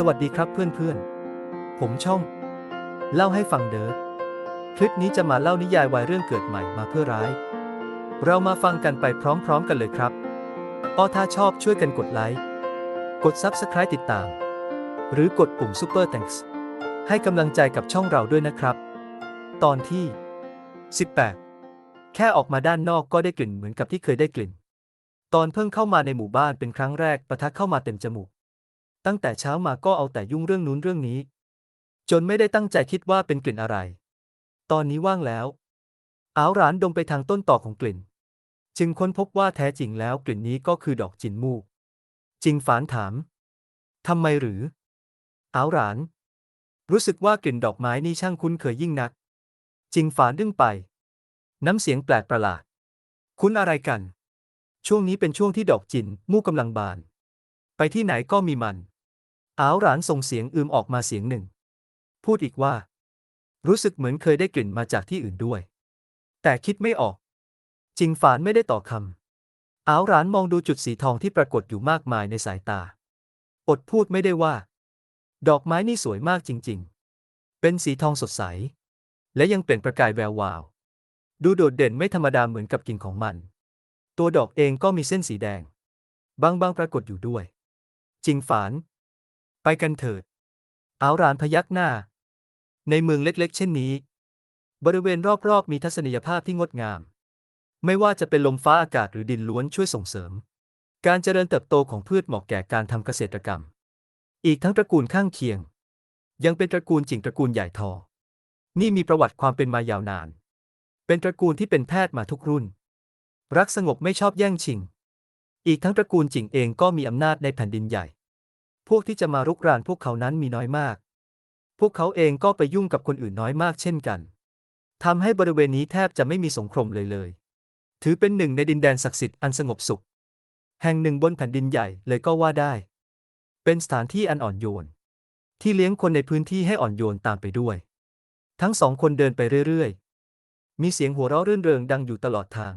สวัสดีครับเพื่อนๆ ผมช่อง เล่าให้ฟังเด้อ คลิปนี้จะมาเล่านิยายวายเรื่องเกิดใหม่มาเพื่อร้าย เรามาฟังกันไปพร้อมๆกันเลยครับอ้อถ้าชอบช่วยกันกดไลค์ กด Subscribe ติดตาม หรือกดปุ่ม Super Thanks ให้กำลังใจกับช่องเราด้วยนะครับ ตอนที่ 18 แค่ออกมาด้านนอกก็ได้กลิ่นเหมือนกับที่เคยได้กลิ่น ตอนเพิ่งเข้ามาในหมู่บ้านเป็นครั้งแรกประทักเข้ามาเต็มจมูก ตั้งแต่เช้ามาก็เอาแต่ยุ่งเรื่องนู้นเรื่องนี้ จนไม่ได้ตั้งใจคิดว่าเป็นกลิ่นอะไร ตอนนี้ว่างแล้ว อ้าวหรานดมไปทางต้นต่อของกลิ่น จึงค้นพบว่าแท้จริงแล้วกลิ่นนี้ก็คือดอกจินมูก จริงฝานถามทำไมหรืออ้าวหราน รู้สึกว่ากลิ่นดอกไม้นี่ช่างคุ้นเคยยิ่งนัก จริงฝานดึงไป น้ำเสียงแปลกประหลาด คุ้นอะไรกัน ช่วงนี้เป็นช่วงที่ดอกจินมูกกำลังบาน ไปที่ไหนก็มีมัน อ้าวหรานส่งเสียงอืมออกมาเสียงหนึ่ง พูดอีกว่า รู้สึกเหมือนเคยได้กลิ่นมาจากที่อื่นด้วย แต่คิดไม่ออก จิงฝานไม่ได้ต่อคำอ้าวหรานมองดูจุดสีทองที่ปรากฏอยู่มากมายในสายตา อดพูดไม่ได้ว่า ดอกไม้นี่สวยมากจริง ๆ เป็นสีทองสดใส และยังเปล่งประกายแวววาว ดูโดดเด่นไม่ธรรมดาเหมือนกับกิ่งของมัน ตัวดอกเองก็มีเส้นสีแดง บางๆปรากฏอยู่ด้วย จิงฝาน ไปกันเถิดอาหรานพยักหน้า ในเมืองเล็กๆ เช่นนี้ บริเวณรอบๆ มีทัศนียภาพที่งดงาม ไม่ว่าจะเป็นลมฟ้าอากาศหรือดินล้วนช่วยส่งเสริม การเจริญเติบโตของพืชเหมาะแก่การทำเกษตรกรรม อีกทั้งตระกูลข้างเคียง ยังเป็นตระกูลจิงตระกูลใหญ่ทอ นี่มีประวัติความเป็นมายาวนาน เป็นตระกูลที่เป็นแพทย์มาทุกรุ่น รักสงบไม่ชอบแย่งชิง อีกทั้งตระกูลจิงเองก็มีอำนาจในแผ่นดินใหญ่ พวกที่จะมารุกรานพวกเขานั้นมีน้อยมาก พวกเขาเองก็ไปยุ่งกับคนอื่นน้อยมากเช่นกัน ทำให้บริเวณนี้แทบจะไม่มีสงครามเลยเลย ถือเป็นหนึ่งในดินแดนศักดิ์สิทธิ์อันสงบสุข แห่งหนึ่งบนแผ่นดินใหญ่เลยก็ว่าได้ เป็นสถานที่อันอ่อนโยน ที่เลี้ยงคนในพื้นที่ให้อ่อนโยนตามไปด้วย ทั้งสองคนเดินไปเรื่อยๆ มีเสียงหัวเราะรื่นเริงดังอยู่ตลอดทาง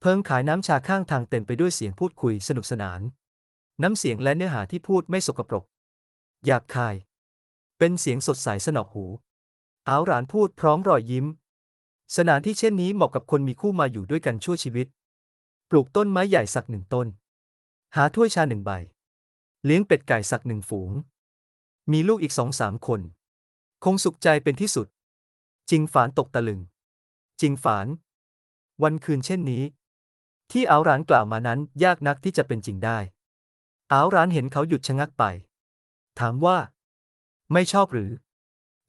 เพิ่งขายน้ำชาข้างทางเต็มไปด้วยเสียงพูดคุยสนุกสนาน น้ำเสียงและเนื้อหาที่พูดไม่สกปรก หยาบคาย เป็นเสียงสดใสสนอกหูอ้าวหรานพูดพร้อมรอยยิ้ม สถานที่เช่นนี้เหมาะกับคนมีคู่มาอยู่ด้วยกันชั่วชีวิต ปลูกต้นไม้ใหญ่สักหนึ่งต้น หาถ้วยชาหนึ่งใบ เลี้ยงเป็ดไก่สักหนึ่งฝูง มีลูกอีกสองสามคน คงสุขใจเป็นที่สุด จริงฝานตกตะลึง จริงฝาน วันคืนเช่นนี้ ที่อ้าวหรานกล่าวมานั้นยากนักที่จะเป็นจริงได้ อ้าวหรานเห็นเขาหยุดชะงักไป ถามว่า ไม่ชอบหรือ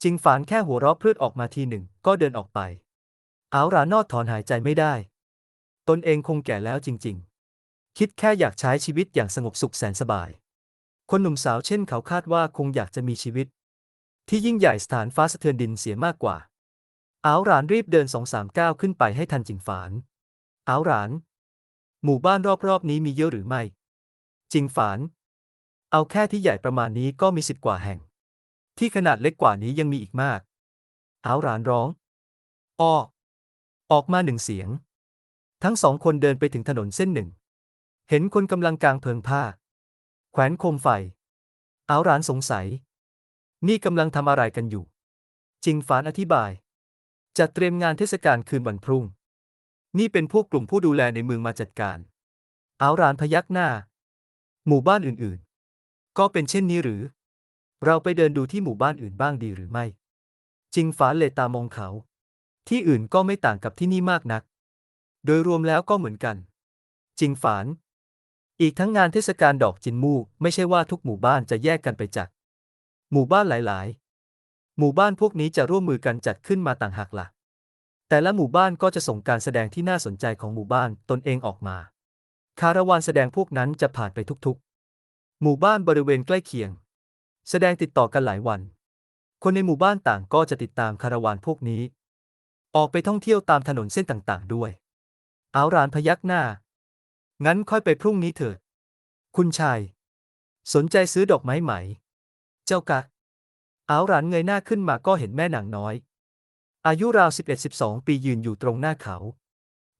จิงฝานแค่หัวเราะพลืดออกมาทีหนึ่ง ก็เดินออกไปอ้าวหรานนอดถอนหายใจไม่ได้ ตนเองคงแก่แล้วจริง ๆ คิดแค่อยากใช้ชีวิตอย่างสงบสุขแสนสบาย คนหนุ่มสาวเช่นเขาคาดว่าคงอยากจะมีชีวิต ที่ยิ่งใหญ่สถานฟ้าสะเทือนดินเสียมากกว่าอ้าวหรานรีบเดินสองสามก้าวขึ้นไปให้ทันจิงฝานอ้าวหราน หมู่บ้านรอบๆนี้มีเยอะหรือไม่ จริงฝาน เอาแค่ที่ใหญ่ประมาณนี้ก็มีสิบกว่าแห่ง ที่ขนาดเล็กกว่านี้ยังมีอีกมากอ้าวหรานร้อง อ้อ ออกมาหนึ่งเสียง ทั้งสองคนเดินไปถึงถนนเส้นหนึ่ง เห็นคนกำลังกางเพลิงผ้า แขวนโคมไฟอ้าวหรานสงสัย นี่กำลังทำอะไรกันอยู่ จริงฝานอธิบายจัดเตรียมงานเทศกาลคืนวันพรุ่ง นี่เป็นพวกกลุ่มผู้ดูแลในเมืองมาจัดการอ้าวรานพยักหน้า หมู่บ้านอื่นๆ ก็เป็นเช่นนี้หรือ เราไปเดินดูที่หมู่บ้านอื่นบ้างดีหรือไม่ จิงฝานเลตามองเขา ที่อื่นก็ไม่ต่างกับที่นี่มากนัก โดยรวมแล้วก็เหมือนกัน จิงฝาน อีกทั้งงานเทศกาลดอกจินมูกไม่ใช่ว่าทุกหมู่บ้านจะแยกกันไปจาก หมู่บ้านหลาย ๆ หมู่บ้านพวกนี้จะร่วมมือกันจัดขึ้นมาต่างหากละ่ะแต่ละหมู่บ้านก็จะส่งการแสดงที่น่าสนใจของหมู่บ้านตนเองออกมา คาราวานแสดงพวกนั้นจะผ่านไปทุกๆ หมู่บ้านบริเวณใกล้เคียง แสดงติดต่อกันหลายวัน คนในหมู่บ้านต่างก็จะติดตามคาราวานพวกนี้ ออกไปท่องเที่ยวตามถนนเส้นต่างๆ ด้วยอ้าวหรานพยักหน้า งั้นค่อยไปพรุ่งนี้เถิด คุณชาย สนใจซื้อดอกไม้ไหม เจ้ากะอ้าวหรานเงยหน้าขึ้นมาก็เห็นแม่นางน้อย อายุราว11-12 ปียืนอยู่ตรงหน้าเขา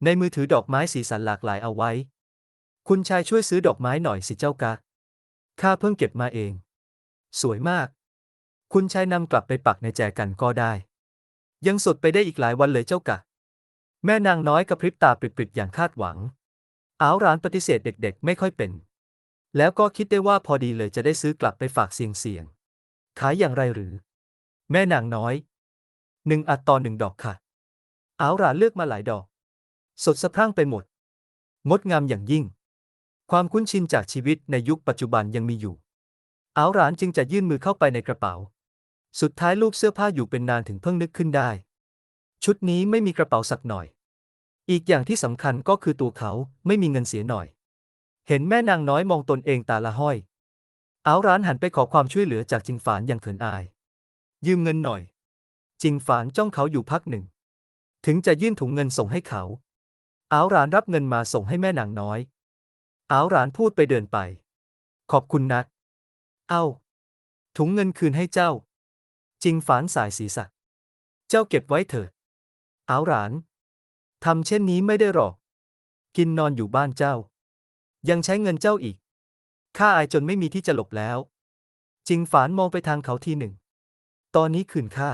ในมือถือดอกไม้สีสันหลากหลายเอาไว้ คุณชายช่วยซื้อดอกไม้หน่อยสิเจ้ากะ ข้าเพิ่งเก็บมาเอง สวยมาก คุณชายนำกลับไปปักในแจกันก็ได้ ยังสดไปได้อีกหลายวันเลยเจ้ากะ แม่นางน้อยกระพริบตาปริบๆอย่างคาดหวัง อ้าวร้านปฏิเสธเด็กๆ ไม่ค่อยเป็น แล้วก็คิดได้ว่าพอดีเลยจะได้ซื้อกลับไปฝากเสียงเสียงๆขายอย่างไรหรือ แม่นางน้อย หนึ่งอัดต่อหนึ่งดอกค่ะ อ้าวร้านเลือกมาหลายดอก สดสะพรั่งไปหมด งดงามอย่างยิ่ง ความคุ้นชินจากชีวิตในยุคปัจจุบันยังมีอยู่ อ้าวร้านจึงจะยื่นมือเข้าไปในกระเป๋า สุดท้ายลูกเสื้อผ้าอยู่เป็นนานถึงเพิ่งนึกขึ้นได้ ชุดนี้ไม่มีกระเป๋าสักหน่อย อีกอย่างที่สำคัญก็คือตัวเขาไม่มีเงินเสียหน่อย เห็นแม่นางน้อยมองตนเองตาละห้อยอ้าวร้านหันไปขอความช่วยเหลือจากจิงฝานอย่างเขินอาย ยืมเงินหน่อย จิงฝานจ้องเขาอยู่พักหนึ่ง ถึงจะยื่นถุงเงินส่งให้เขาอ้าวร้านรับเงินมาส่งให้แม่นางน้อย อ้าวร้านพูดไปเดินไป ขอบคุณนะเอ้า ถุงเงินคืนให้เจ้าจิงฝานสายศีรษะ เจ้าเก็บไว้เถิดอ้าวหลานทำเช่นนี้ไม่ได้หรอก กินนอนอยู่บ้านเจ้า ยังใช้เงินเจ้าอีก ข้าอายจนไม่มีที่จะหลบแล้ว จิงฝานมองไปทางเขาทีหนึ่ง ตอนนี้คืนค่า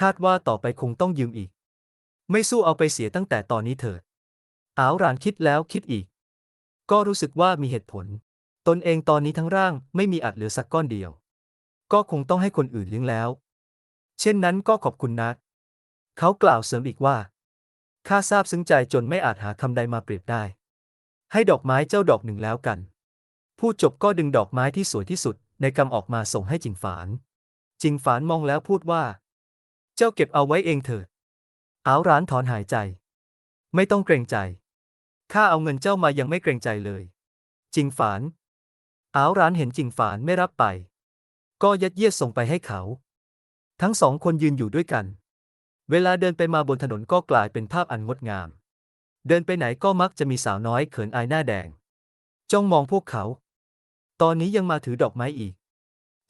คาดว่าต่อไปคงต้องยืมอีก ไม่สู้เอาไปเสียตั้งแต่ตอนนี้เถิดอ้าวหลานคิดแล้วคิดอีก ก็รู้สึกว่ามีเหตุผล ตนเองตอนนี้ทั้งร่างไม่มีอัดเหลือสักก้อนเดียว ก็คงต้องให้คนอื่นเลี้ยงแล้ว เช่นนั้นก็ขอบคุณนะเขากล่าวเสริมอีกว่าข้าซาบซึ้งใจจนไม่อาจหาคำใดมาเปรียบได้ ให้ดอกไม้เจ้าดอกหนึ่งแล้วกันพูดจบก็ดึงดอกไม้ที่สวยที่สุดในกำออกมาส่งให้จิงฝาน จิงฝานมองแล้วพูดว่า เจ้าเก็บเอาไว้เองเถิด อ้าวร้านถอนหายใจ ไม่ต้องเกรงใจ ข้าเอาเงินเจ้ามายังไม่เกรงใจเลย จิงฝาน อ้าวร้านเห็นจิงฝานไม่รับไป ก็ยัดเยียดส่งไปให้เขา ทั้งสองคนยืนอยู่ด้วยกัน เวลาเดินไปมาบนถนนก็กลายเป็นภาพอันงดงาม เดินไปไหนก็มักจะมีสาวน้อยเขินอายหน้าแดง จ้องมองพวกเขา ตอนนี้ยังมาถือดอกไม้อีก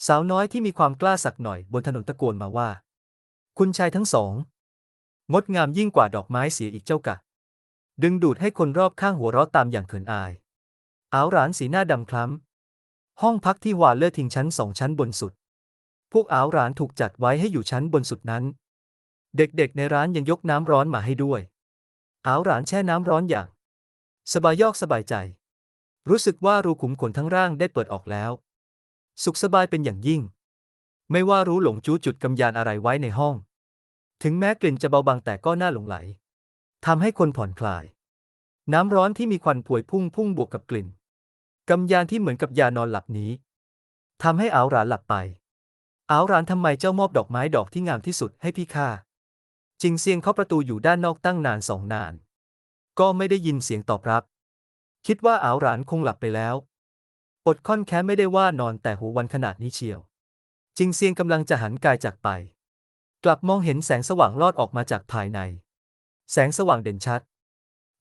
สาวน้อยที่มีความกล้าสักหน่อยบนถนนตะโกนมาว่า คุณชายทั้งสอง งดงามยิ่งกว่าดอกไม้เสียอีกเจ้ากะ ดึงดูดให้คนรอบข้างหัวเราะตามอย่างเขินอายอ้าวหลานสีหน้าดำคล้ำ ห้องพักที่วาเลอร์ทิ้งชั้นสองชั้นบนสุด พวกอ้าวหลานถูกจัดไว้ให้อยู่ชั้นบนสุดนั้น เด็กๆในร้านยังยกน้ำร้อนมาให้ด้วยอ้าวหลานแช่น้ำร้อนอย่าง สบายยอกสบายใจ รู้สึกว่ารูขุมขนทั้งร่างได้เปิดออกแล้ว สุขสบายเป็นอย่างยิ่ง ไม่ว่ารู้หลงจู้จุดกำยานอะไรไว้ในห้อง ถึงแม้กลิ่นจะเบาบางแต่ก็น่าหลงไหล ทำให้คนผ่อนคลาย น้ำร้อนที่มีควันพวยพุ่งพุ่งบวกกับกลิ่นกำยานที่เหมือนกับยานอนหลับนี้ทำให้อาวหรานหลับไปอาวหรานทำไมเจ้ามอบดอกไม้ดอกที่งามที่สุดให้พี่ข้าจิงเซียงเคาะประตูอยู่ด้านนอกตั้งนานสองนาน ก็ไม่ได้ยินเสียงตอบรับ คิดว่าอาวหรานคงหลับไปแล้วอดค่อนแค้นไม่ได้ว่านอนแต่หัววันขนาดนี้เชียว จิงเซียงกำลังจะหันกายจากไป กลับมองเห็นแสงสว่างลอดออกมาจากภายใน แสงสว่างเด่นชัด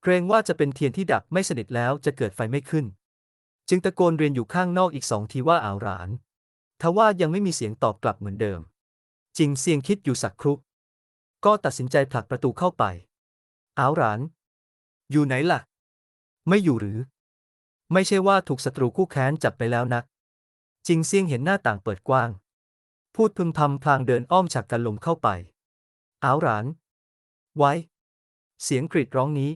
เกรงว่าจะเป็นเทียนที่ดับไม่สนิทแล้วจะเกิดไฟไม่ขึ้น จึงตะโกนเรียนอยู่ข้างนอกอีกสองทีว่าอาวหรานทว่ายังไม่มีเสียงตอบกลับเหมือนเดิมจิงเซียงคิดอยู่สักครู่ก็ตัดสินใจผลักประตูเข้าไปอาวหราน อยู่ไหนล่ะ ไม่อยู่หรือ ไม่ใช่ว่าถูกศัตรูคู่แค้นจับไปแล้วนะจิงเซียงเห็นหน้าต่างเปิดกว้าง พูดพึมพำพลางเดินอ้อมฉากกันลมเข้าไปอาวหราน ไว้ เสียงกรีดร้องนี้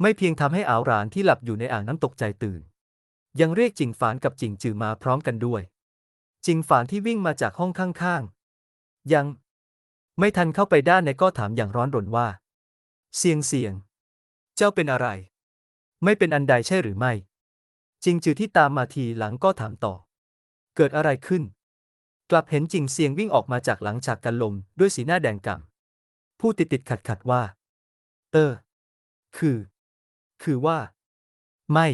ไม่เพียงทำให้อาวหรานที่หลับอยู่ในอ่างน้ำตกใจตื่น ยังเรียกจิงฝานกับจิงจือมาพร้อมกันด้วย จิงฝานที่วิ่งมาจากห้องข้างๆ ยัง ไม่ทันเข้าไปด้านในก็ถามอย่างร้อนรนว่า เสียงเสียง เจ้าเป็นอะไร ไม่เป็นอันใดใช่หรือไม่ จิงจือที่ตามมาทีหลังก็ถามต่อ เกิดอะไรขึ้น กลับเห็นจิงเสียงวิ่งออกมาจากหลังฉากกันลมด้วยสีหน้าแดงก่ำพูดติดติดขัดขัดว่า เออคือ คือว่า ไม่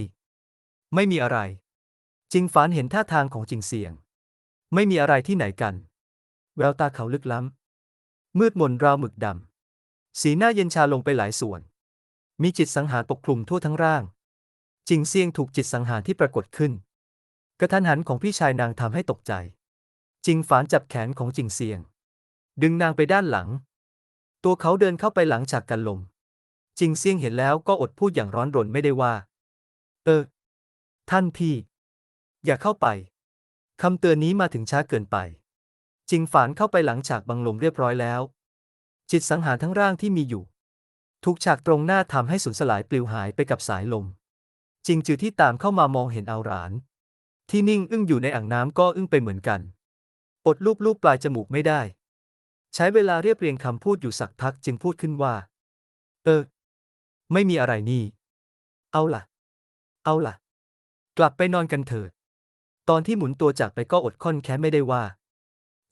ไม่มีอะไร จิงฝานเห็นท่าทางของจิงเสียง ไม่มีอะไรที่ไหนกัน แววตาเขาลึกล้ำ มืดมนราวหมึกดำ สีหน้าเย็นชาลงไปหลายส่วน มีจิตสังหารปกคลุมทั่วทั้งร่าง จิงเซียงถูกจิตสังหารที่ปรากฏขึ้น กระทันหันของพี่ชายนางทำให้ตกใจ จิงฝานจับแขนของจิงเซียง ดึงนางไปด้านหลังตัวเขาเดินเข้าไปหลังจากกันลม จิงเซียงเห็นแล้วก็อดพูดอย่างร้อนรนไม่ได้ว่า เออ ท่านพี่ อย่าเข้าไปคำเตือนนี้มาถึงช้าเกินไป จิงฝานเข้าไปหลังฉากบังลมเรียบร้อยแล้ว จิตสังหารทั้งร่างที่มีอยู่ทุกฉากตรงหน้าทำให้สูญสลายปลิวหายไปกับสายลม จิงจือที่ตามเข้ามามองเห็นเอาหลาน ที่นิ่งอึ้งอยู่ในอ่างน้ำก็อึ้งไปเหมือนกันอดลูบลูบปลายจมูกไม่ได้ ใช้เวลาเรียบเรียงคำพูดอยู่สักพักจึงพูดขึ้นว่า เออ ไม่มีอะไรนี่ เอาล่ะ เอาล่ะ กลับไปนอนกันเถิด ตอนที่หมุนตัวจากไปก็อดค่อนแค้นไม่ได้ว่า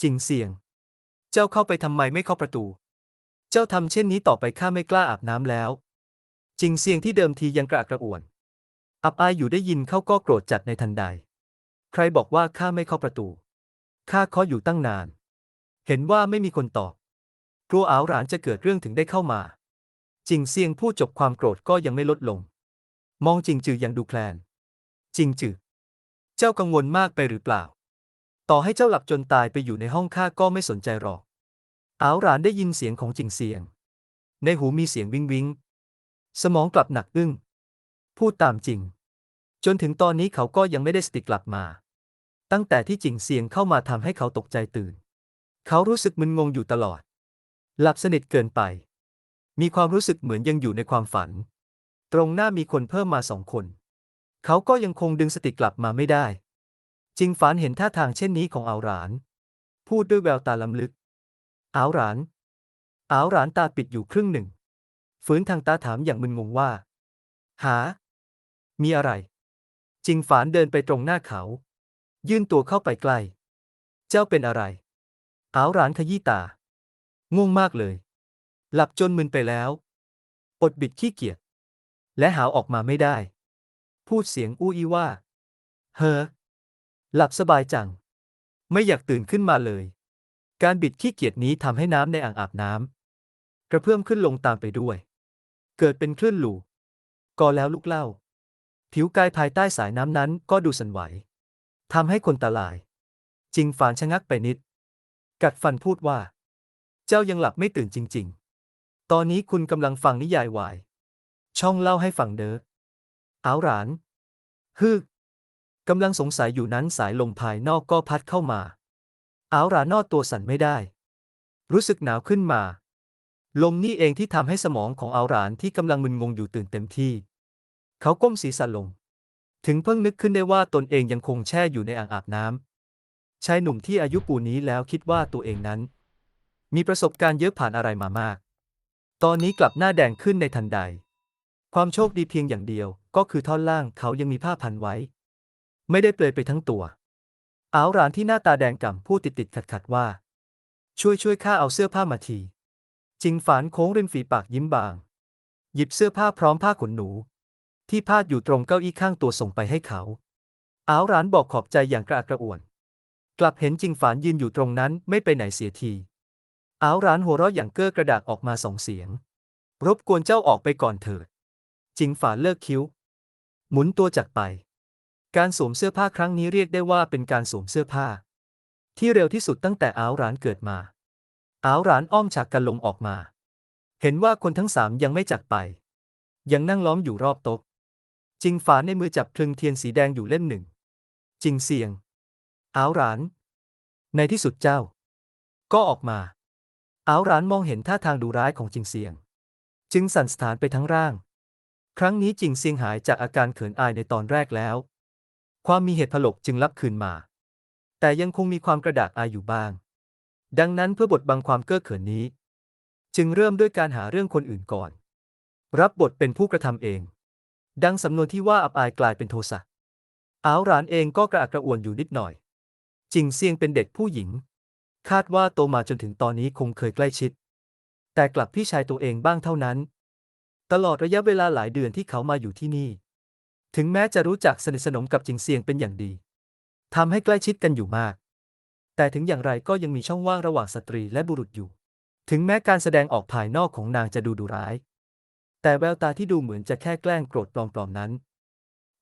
จริงเสียง เจ้าเข้าไปทำไมไม่เข้าประตู เจ้าทำเช่นนี้ต่อไปข้าไม่กล้าอาบน้ำแล้ว จริงเสียงที่เดิมทียังกระอักกระอ่วน อับอายอยู่ได้ยินเขาก็โกรธจัดในทันใด ใครบอกว่าข้าไม่เข้าประตู ข้าเคาะอยู่ตั้งนาน เห็นว่าไม่มีคนตอบ กลัวอาวหลานจะเกิดเรื่องถึงได้เข้ามา จิงเซียงพูดจบความโกรธก็ยังไม่ลดลง มองจิงจือยังดูแคลน จิงจือ เจ้ากังวลมากไปหรือเปล่า ต่อให้เจ้าหลับจนตายไปอยู่ในห้องข้าก็ไม่สนใจหรอกอาวหลานได้ยินเสียงของจิงเซียง ในหูมีเสียงวิงวิงสมองกลับหนักอึ้ง พูดตามจริง จนถึงตอนนี้เขาก็ยังไม่ได้สติกลับมา ตั้งแต่ที่จิงเซียงเข้ามาทำให้เขาตกใจตื่น เขารู้สึกมึนงงอยู่ตลอด หลับสนิทเกินไป มีความรู้สึกเหมือนยังอยู่ในความฝัน ตรงหน้ามีคนเพิ่มมาสองคน เขาก็ยังคงดึงสติกลับมาไม่ได้ จิงฝานเห็นท่าทางเช่นนี้ของอาวหลาน พูดด้วยแววตาลำลึก อาวหลาน อาวหลานตาปิดอยู่ครึ่งหนึ่งฝืนทางตาถามอย่างมึนงงว่า หา มีอะไร จิงฝานเดินไปตรงหน้าเขา ยื่นตัวเข้าไปใกล้ เจ้าเป็นอะไร อาวหลานขยี้ตาง่วงมากเลย หลับจนมึนไปแล้วอดบิดขี้เกียจและหาวออกมาไม่ได้ พูดเสียงอู้อี้ว่า เฮ้อ หลับสบายจัง ไม่อยากตื่นขึ้นมาเลย การบิดขี้เกียจนี้ทำให้น้ำในอ่างอาบน้ำกระเพื่อมขึ้นลงตามไปด้วย เกิดเป็นคลื่นหลูก็แล้วลุกเล่า ผิวกายภายใต้สายน้ำนั้นก็ดูสั่นไหวทำให้คนตาลายจิงฝานชะงักไปนิด กัดฟันพูดว่า เจ้ายังหลับไม่ตื่นจริง ๆ ตอนนี้คุณกำลังฟังนิยายวาย ช่องเล่าให้ฟังเด้ออ้าวหลาน ฮึกำลังสงสัยอยู่นั้นสายลมภายนอกก็พัดเข้ามาอ้าวหลานนอดตัวสั่นไม่ได้ รู้สึกหนาวขึ้นมา ลมนี่เองที่ทำให้สมองของอ้าวหลานที่กำลังมึนงงอยู่ตื่นเต็มที่ เขาก้มศีรษะลง ถึงเพิ่งนึกขึ้นได้ว่าตนเองยังคงแช่อยู่ในอ่างอาบน้ำชายหนุ่มที่อายุปูนี้แล้วคิดว่าตัวเองนั้น มีประสบการณ์เยอะผ่านอะไรมามาก ตอนนี้กลับหน้าแดงขึ้นในทันใด ความโชคดีเพียงอย่างเดียว ก็คือท่อนล่างเขายังมีผ้าพันไว้ ไม่ได้เปลยไปทั้งตัว อ้าวหลานที่หน้าตาแดงก่ำพูดติดติดขัดขัดว่า ช่วยช่วยข้าเอาเสื้อผ้ามาทีจิงฝานโค้งริมฝีปากยิ้มบาง หยิบเสื้อผ้าพร้อมผ้าขนหนู ที่พาดอยู่ตรงเก้าอี้ข้างตัวส่งไปให้เขาอ้าวหลานบอกขอบใจอย่างกระอักกระอ่วน กลับเห็นจิงฝานยืนอยู่ตรงนั้นไม่ไปไหนเสียที อ้าวหลานหัวเราะอย่างเก้อกระดากออกมาสองเสียง รบกวนเจ้าออกไปก่อนเถิด จิงฝาเลิกคิ้ว หมุนตัวจากไป การสวมเสื้อผ้าครั้งนี้เรียกได้ว่าเป็นการสวมเสื้อผ้า ที่เร็วที่สุดตั้งแต่อ้าวหลานเกิดมาอ้าวหลานอ้อมฉากกันลงออกมา เห็นว่าคนทั้งสามยังไม่จากไป ยังนั่งล้อมอยู่รอบโต๊ะจิงฝาในมือจับพลึงเทียนสีแดงอยู่เล่มหนึ่ง จิงเสียงอ้าวหลาน ในที่สุดเจ้า ก็ออกมา อ้าวหลานมองเห็นท่าทางดูร้ายของจิงเสียง จึงสั่นสถานไปทั้งร่าง ครั้งนี้จิงเซียงหายจากอาการเขินอายในตอนแรกแล้ว ความมีเหตุผลกจึงรับคืนมา แต่ยังคงมีความกระดากอายอยู่บ้าง ดังนั้นเพื่อบทบังความเก้อเขินนี้ จึงเริ่มด้วยการหาเรื่องคนอื่นก่อน รับบทเป็นผู้กระทำเอง ดังสำนวนที่ว่าอับอายกลายเป็นโทสะอ้าวหลานเองก็กระอักกระอ่วนอยู่นิดหน่อยจิงเซียงเป็นเด็กผู้หญิง คาดว่าโตมาจนถึงตอนนี้คงเคยใกล้ชิด แต่กลับพี่ชายตัวเองบ้างเท่านั้น ตลอดระยะเวลาหลายเดือนที่เขามาอยู่ที่นี่ ถึงแม้จะรู้จักสนิทสนมกับจิงเซียงเป็นอย่างดีทำให้ใกล้ชิดกันอยู่มาก แต่ถึงอย่างไรก็ยังมีช่องว่างระหว่างสตรีและบุรุษอยู่ ถึงแม้การแสดงออกภายนอกของนางจะดูดุร้าย แต่แววตาที่ดูเหมือนจะแค่แกล้งโกรธปลอมๆนั้น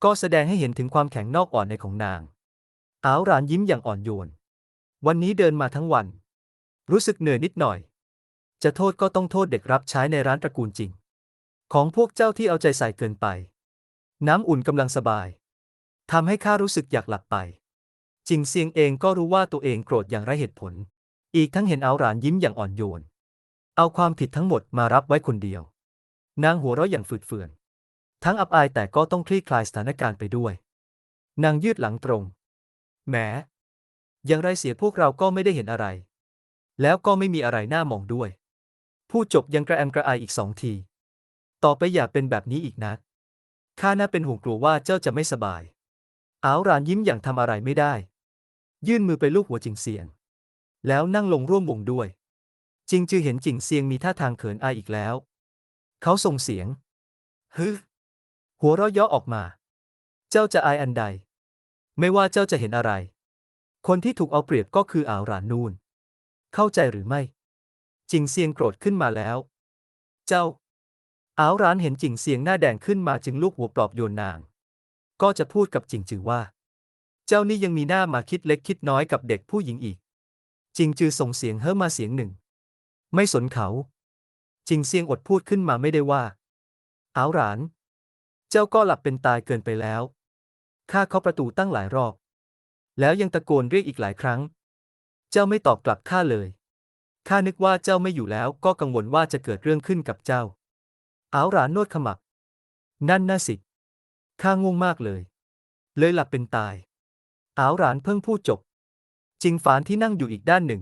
ก็แสดงให้เห็นถึงความแข็งนอกอ่อนในของนาง อ้าวหลานยิ้มอย่างอ่อนโยน วันนี้เดินมาทั้งวัน รู้สึกเหนื่อยนิดหน่อย จะโทษก็ต้องโทษเด็กรับใช้ในร้านตระกูลจริง ของพวกเจ้าที่เอาใจใส่เกินไป น้ำอุ่นกำลังสบายทำให้ข้ารู้สึกอยากหลับไป จิงเซียงเองก็รู้ว่าตัวเองโกรธอย่างไรเหตุผล อีกทั้งเห็นเอาหลานยิ้มอย่างอ่อนโยน เอาความผิดทั้งหมดมารับไว้คนเดียว นางหัวเราะอย่างฝืดเฟือน ทั้งอับอายแต่ก็ต้องคลี่คลายสถานการณ์ไปด้วย นางยืดหลังตรง แหม อย่างไรเสียพวกเราก็ไม่ได้เห็นอะไร แล้วก็ไม่มีอะไรน่ามองด้วย ผู้จบยังกระแอมกระอายอีกสองที ต่อไปอย่าเป็นแบบนี้อีกนะ ข้าน่าเป็นห่วงกลัวว่าเจ้าจะไม่สบายอาวรานยิ้มอย่างทำอะไรไม่ได้ ยื่นมือไปลูบหัวจิงเซียง แล้วนั่งลงร่วมวงด้วย จิงจือเห็นจิงเซียงมีท่าทางเขินอายอีกแล้ว เขาส่งเสียงฮึหัวเราะยาะออกมา เจ้าจะอายอันใด ไม่ว่าเจ้าจะเห็นอะไร คนที่ถูกเอาเปรียบก็คืออาวรานนูน เข้าใจหรือไม่ จิงเซียงโกรธขึ้นมาแล้ว เจ้า อาวรานเห็นจิงเซียงหน้าแดงขึ้นมาจึงลูกหัวปลอบโยนนาง ก็จะพูดกับจิงจือว่า เจ้านี่ยังมีหน้ามาคิดเล็กคิดน้อยกับเด็กผู้หญิงอีก จิงจือส่งเสียงเฮ้อมาเสียงหนึ่ง ไม่สนเขา จิงเซียงอดพูดขึ้นมาไม่ได้ว่า อาวหราน เจ้าก็หลับเป็นตายเกินไปแล้ว ข้าเคาะประตูตั้งหลายรอบ แล้วยังตะโกนเรียกอีกหลายครั้ง เจ้าไม่ตอบกลับข้าเลย ข้านึกว่าเจ้าไม่อยู่แล้วก็กังวลว่าจะเกิดเรื่องขึ้นกับเจ้าอาวหรานนวดขมับ นั่นน่าสิ ข้าง่วงมากเลย เลยหลับเป็นตายอาวหรานเพิ่งพูดจบ จิงฝานที่นั่งอยู่อีกด้านหนึ่ง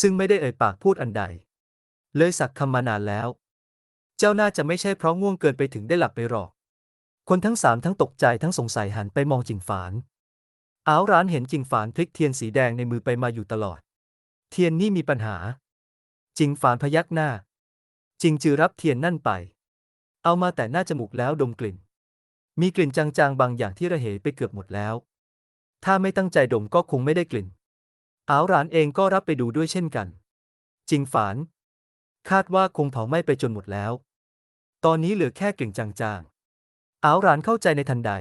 ซึ่งไม่ได้เอ่ยปากพูดอันใด เลยสักคำมานานแล้ว เจ้าน่าจะไม่ใช่เพราะง่วงเกินไปถึงได้หลับไปหรอก คนทั้งสามทั้งตกใจทั้งสงสัยหันไปมองจิงฝาน อาวหรานเห็นจิงฝานพลิกเทียนสีแดงในมือไปมาอยู่ตลอด เทียนนี่มีปัญหา จิงฝานพยักหน้า จิงจือรับเทียนนั่นไป เอามาแต่หน้าจมูกแล้วดมกลิ่น มีกลิ่นจางๆบางอย่างที่ระเหยไปเกือบหมดแล้ว ถ้าไม่ตั้งใจดมก็คงไม่ได้กลิ่นอาวหรานเองก็รับไปดูด้วยเช่นกัน จิงฝาน คาดว่าคงเผาไหม้ไปจนหมดแล้ว ตอนนี้เหลือแค่กลิ่นจางๆอาวหรานเข้าใจในทันใด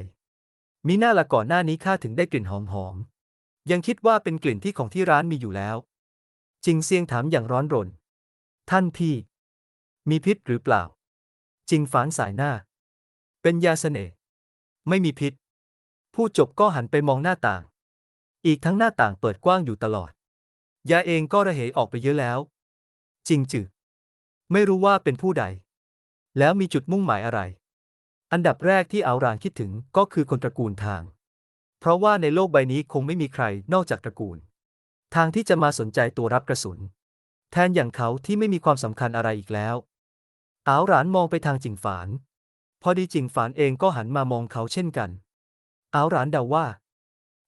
มีหน้าละก่อนหน้านี้ข้าถึงได้กลิ่นหอมๆยังคิดว่าเป็นกลิ่นที่ของที่ร้านมีอยู่แล้วจิงเซียงถามอย่างร้อนรน ท่านพี่ มีพิษหรือเปล่า จิงฝานสายหน้า เป็นยาเสน่ห์ไม่มีพิษ ผู้จบก็หันไปมองหน้าต่าง อีกทั้งหน้าต่างเปิดกว้างอยู่ตลอด ยาเองก็ระเหยออกไปเยอะแล้วจริงจือไม่รู้ว่าเป็นผู้ใด แล้วมีจุดมุ่งหมายอะไร อันดับแรกที่เอารานคิดถึงก็คือคนตระกูลทาง เพราะว่าในโลกใบนี้คงไม่มีใครนอกจากตระกูล ทางที่จะมาสนใจตัวรับกระสุน แทนอย่างเขาที่ไม่มีความสำคัญอะไรอีกแล้วอาหรานมองไปทางจิงฝาน พอดีจิงฝานเองก็หันมามองเขาเช่นกันอาหรานเดาว่า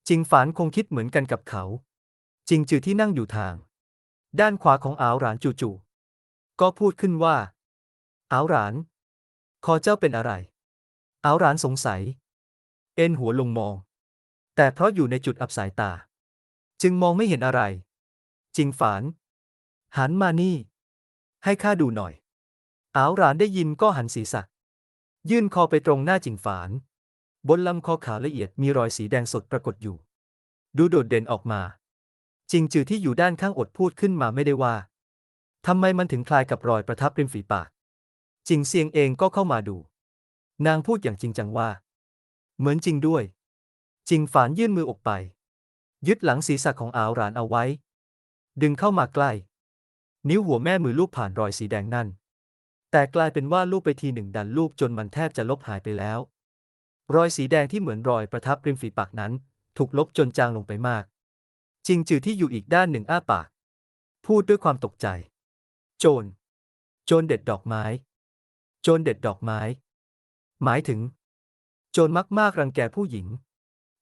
จิงฝานคงคิดเหมือนกันกับเขา จิงจือที่นั่งอยู่ทาง ด้านขวาของอาหรานจู่ๆก็พูดขึ้นว่าอาหราน คอเจ้าเป็นอะไร อาวหรานสงสัย เอ็นหัวลงมอง แต่เพราะอยู่ในจุดอับสายตา จึงมองไม่เห็นอะไรจิงฝาน หันมานี่ ให้ข้าดูหน่อยอาวหรานได้ยินก็หันศีรษะ ยื่นคอไปตรงหน้าจิงฝาน บนลำคอขาวละเอียดมีรอยสีแดงสดปรากฏอยู่ ดูโดดเด่นออกมา จิงจือที่อยู่ด้านข้างอดพูดขึ้นมาไม่ได้ว่าทำไมมันถึงคลายกับรอยประทับริมฝีปาก จิงเซียงเองก็เข้ามาดู นางพูดอย่างจริงจังว่า เหมือนจริงด้วยจิงฝานยื่นมือออกไป ยึดหลังศีรษะของอาวหรานเอาไว้ ดึงเข้ามาใกล้ นิ้วหัวแม่มือลูบผ่านรอยสีแดงนั่น แต่กลายเป็นว่าลูบไปทีหนึ่งดันลูบจนมันแทบจะลบหายไปแล้ว รอยสีแดงที่เหมือนรอยประทับริมฝีปากนั้น ถูกลบจนจางลงไปมากจิงจือที่อยู่อีกด้านหนึ่งอ้าปาก พูดด้วยความตกใจ โจร โจรเด็ดดอกไม้ โจรเด็ดดอกไม้ หมายถึง โจรมากรังแกผู้หญิง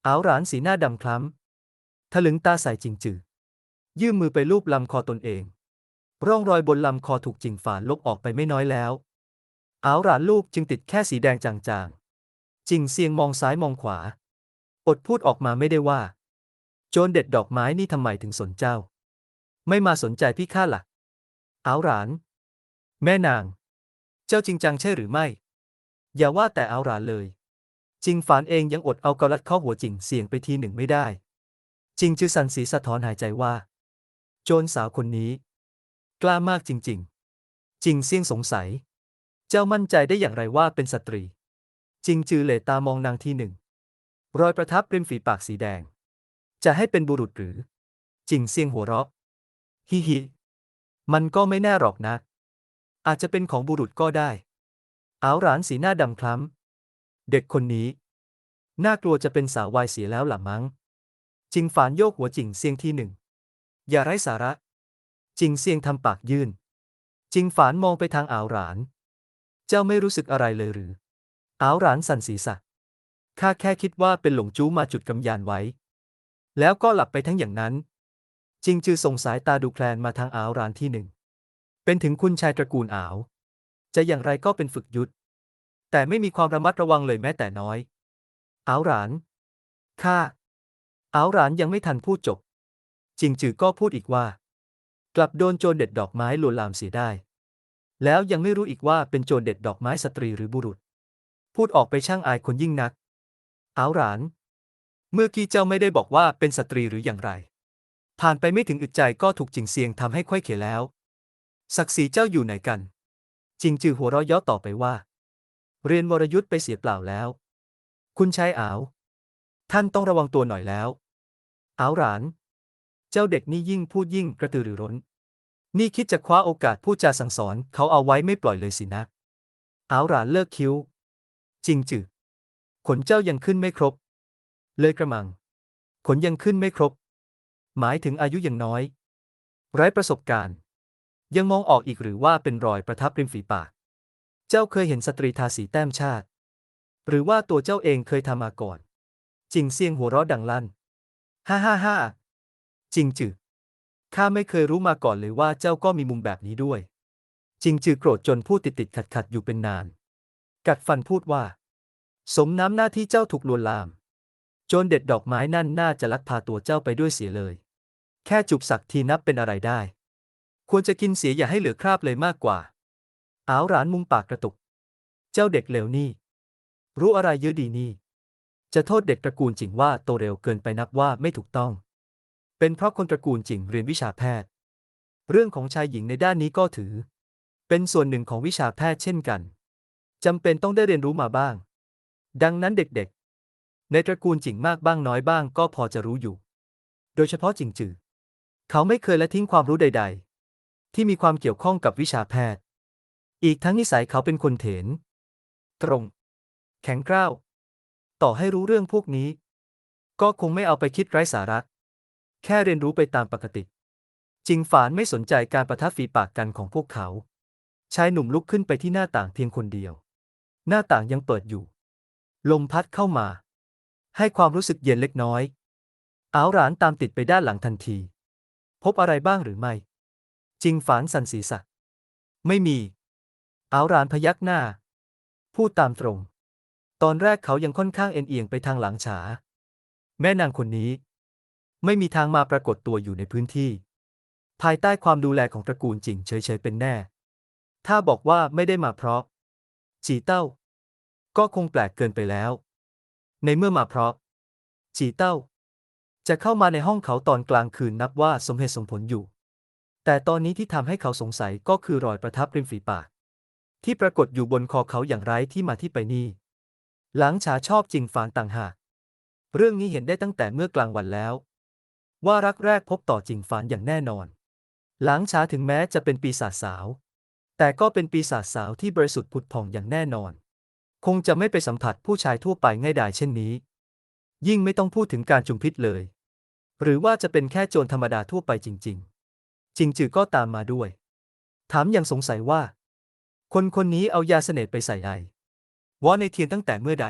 อาวหรานสีหน้าดำคล้ำถลึงตาใส่จิงจือยื่นมือไปลูบลำคอตนเอง ร่องรอยบนลำคอถูกจิงฝานลบออกไปไม่น้อยแล้วอาวหรานลูกจึงติดแค่สีแดงจางๆ จิงเซียงมองซ้ายมองขวา อดพูดออกมาไม่ได้ว่า โจรเด็ดดอกไม้นี่ทำไมถึงสนเจ้า ไม่มาสนใจพี่ข้าล่ะอาวหราน แม่นาง เจ้าจริงจังใช่หรือไม่ อย่าว่าแต่เอาหรานเลยจิงฝานเองยังอดเอากระลัดเข้าหัวจิงเสียงไปทีหนึ่งไม่ได้จิงจือสันสีสะท้อนหายใจว่า โจรสาวคนนี้ กล้ามากจริง ๆจิงเซียงสงสัย เจ้ามั่นใจได้อย่างไรว่าเป็นสตรีจิงจือเหลตามองนางทีหนึ่ง รอยประทับริมฝีปากสีแดง จะให้เป็นบุรุษหรือจิงเซียงหัวเราะฮิฮิมันก็ไม่แน่หรอกนะ อาจจะเป็นของบุรุษก็ได้ อาวหรานสีหน้าดำคล้ำ เด็กคนนี้ น่ากลัวจะเป็นสาววายเสียแล้วล่ะมั้ง จิงฝานโยกหัวจิงเซียงทีหนึ่ง อย่าไร้สาระ จิงเซียงทำปากยื่น จิงฝานมองไปทางอาวหราน เจ้าไม่รู้สึกอะไรเลยหรืออาวหรานสั่นศีรษะ ข้าแค่คิดว่าเป็นหลงจู้มาจุดกำยานไว้ แล้วก็หลับไปทั้งอย่างนั้น จิงจือส่งสายตาดูแคลนมาทางอาวหรานที่หนึ่ง เป็นถึงคุณชายตระกูลอาว จะอย่างไรก็เป็นฝึกยุทธแต่ไม่มีความระมัดระวังเลยแม้แต่น้อยอาวหราน ข้าอาวหรานยังไม่ทันพูดจบ จิงจือก็พูดอีกว่า กลับโดนโจรเด็ดดอกไม้ลวนลามเสียได้ แล้วยังไม่รู้อีกว่าเป็นโจรเด็ดดอกไม้สตรีหรือบุรุษ พูดออกไปช่างอายคนยิ่งนักอาวหราน เมื่อกี้เจ้าไม่ได้บอกว่าเป็นสตรีหรืออย่างไร ผ่านไปไม่ถึงอึดใจก็ถูกจิงเซียงทำให้ค่อยเขวแล้ว ศักดิ์ศรีเจ้าอยู่ไหนกัน จิงจือหัวเราะเย้อต่อไปว่า เรียนวรยุทธ์ไปเสียเปล่าแล้ว คุณชายอาว ท่านต้องระวังตัวหน่อยแล้วอาวหราน เจ้าเด็กนี่ยิ่งพูดยิ่งกระตือรือร้น นี่คิดจะคว้าโอกาสพูดจาสั่งสอนเขาเอาไว้ไม่ปล่อยเลยสินะอาวหรานเลิกคิ้ว จริงจือขนเจ้ายังขึ้นไม่ครบ เลยกระมัง ขนยังขึ้นไม่ครบ หมายถึงอายุยังน้อย ไร้ประสบการณ์ ยังมองออกอีกหรือว่าเป็นรอยประทับริมฝีปาก เจ้าเคยเห็นสตรีทาสีแต้มชาติ หรือว่าตัวเจ้าเองเคยทำมาก่อน จิงเซียงหัวเราะดังลั่น ฮ่าฮ่าฮ่าจิงจือข้าไม่เคยรู้มาก่อนเลยว่าเจ้าก็มีมุมแบบนี้ด้วย จิงจือโกรธจนพูดติดติดขัดขัดๆอยู่เป็นนาน กัดฟันพูดว่า สมน้ำหน้าที่เจ้าถูกลวนลามจรเด็ดดอกไม้นั่นน่าจะลักพาตัวเจ้าไปด้วยเสียเลย แค่จุบสักทีนับเป็นอะไรได้ ควรจะกินเสียอย่าให้เหลือคราบเลยมากกว่า อ้าวหรานมุมปากกระตุก เจ้าเด็กเหลวนี่ รู้อะไรเยอะดีนี่ จะโทษเด็กตระกูลจิงว่าโตเร็วเกินไปนับว่าไม่ถูกต้อง เป็นเพราะคนตระกูลจิงเรียนวิชาแพทย์ เรื่องของชายหญิงในด้านนี้ก็ถือ เป็นส่วนหนึ่งของวิชาแพทย์เช่นกันจำเป็นต้องได้เรียนรู้มาบ้าง ดังนั้นเด็กๆ ในตระกูลจิงมากบ้างน้อยบ้างก็พอจะรู้อยู่ โดยเฉพาะจิงจือ เขาไม่เคยละทิ้งความรู้ใด ๆ ที่มีความเกี่ยวข้องกับวิชาแพทย์ อีกทั้งนิสัยเขาเป็นคนเถน ตรง แข็งกร้าว ต่อให้รู้เรื่องพวกนี้ ก็คงไม่เอาไปคิดไร้สาระ แค่เรียนรู้ไปตามปกติ จิงฝานไม่สนใจการประทับฝีปากกันของพวกเขา ชายหนุ่มลุกขึ้นไปที่หน้าต่างเพียงคนเดียว หน้าต่างยังเปิดอยู่ ลมพัดเข้ามา ให้ความรู้สึกเย็นเล็กน้อย อ้าวหรานตามติดไปด้านหลังทันที พบอะไรบ้างหรือไม่ จิงฝานสันศีรษะไม่มีอ้าวรานพยักหน้า พูดตามตรง ตอนแรกเขายังค่อนข้างเอ็นเอียงไปทางหลังฉา แม่นางคนนี้ ไม่มีทางมาปรากฏตัวอยู่ในพื้นที่ ภายใต้ความดูแลของตระกูลจิงเฉยๆเป็นแน่ ถ้าบอกว่าไม่ได้มาเพราะ จีเต้า ก็คงแปลกเกินไปแล้ว ในเมื่อมาเพราะ จีเต้า จะเข้ามาในห้องเขาตอนกลางคืนนับว่าสมเหตุสมผลอยู่ แต่ตอนนี้ที่ทำให้เขาสงสัยก็คือรอยประทับริมฝีปาก ที่ปรากฏอยู่บนคอเขาอย่างไร้ที่มาที่ไปนี่ หลังฉาชอบจริงฝานต่างหาก เรื่องนี้เห็นได้ตั้งแต่เมื่อกลางวันแล้ว ว่ารักแรกพบต่อจริงฝานอย่างแน่นอน หลังฉาถึงแม้จะเป็นปีศาจสาว แต่ก็เป็นปีศาจสาวที่บริสุทธิ์ผุดผ่องอย่างแน่นอน คงจะไม่ไปสัมผัสผู้ชายทั่วไปง่ายดายเช่นนี้ ยิ่งไม่ต้องพูดถึงการจุมพิษเลย หรือว่าจะเป็นแค่โจรธรรมดาทั่วไปจริง ๆ จริงจือก็ตามมาด้วย ถามย่างสงสัยว่า คนคนนี้เอายาเสน่ห์ไปใส่ไอวอในเทียนตั้งแต่เมื่อใด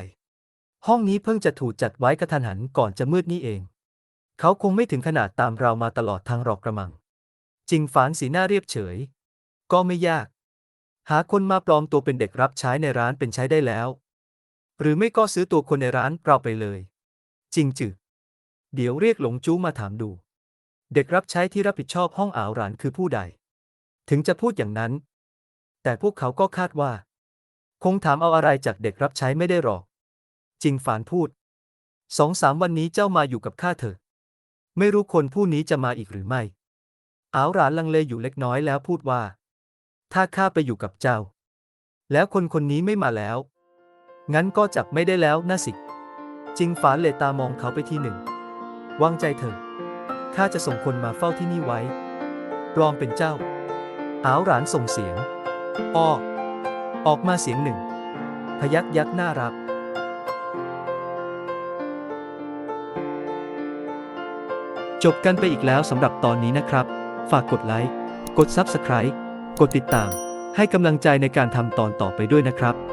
ห้องนี้เพิ่งจะถูกจัดไว้กระทันหันก่อนจะมืดนี่เอง เขาคงไม่ถึงขนาดตามเรามาตลอดทางหรอกกระมังจริงฝานสีหน้าเรียบเฉย ก็ไม่ยาก หาคนมาปลอมตัวเป็นเด็กรับใช้ในร้านเป็นใช้ได้แล้ว หรือไม่ก็ซื้อตัวคนในร้านเราไปเลยจริงจือเดี๋ยวเรียกหลงจู้มาถามดู เด็กรับใช้ที่รับผิดชอบห้องอาวหรานคือผู้ใด ถึงจะพูดอย่างนั้น แต่พวกเขาก็คาดว่า คงถามเอาอะไรจากเด็กรับใช้ไม่ได้หรอก จริงฝานพูดสองสามวันนี้เจ้ามาอยู่กับข้าเถอะ ไม่รู้คนผู้นี้จะมาอีกหรือไม่อาวหรานลังเลอยู่เล็กน้อยแล้วพูดว่า ถ้าข้าไปอยู่กับเจ้า แล้วคนคนนี้ไม่มาแล้ว งั้นก็จับไม่ได้แล้วนะสิ จริงฝานเหลตามองเขาไปทีหนึ่ง วางใจเถอะ ข้าจะส่งคนมาเฝ้าที่นี่ไว้ ปลอมเป็นเจ้า อาวหลานส่งเสียงอ้อออกมาเสียงหนึ่ง พยักยักหน้ารับจบกันไปอีกแล้วสำหรับตอนนี้นะครับ ฝากกดไลค์ กด Subscribe กดติดตาม ให้กำลังใจในการทำตอนต่อไปด้วยนะครับ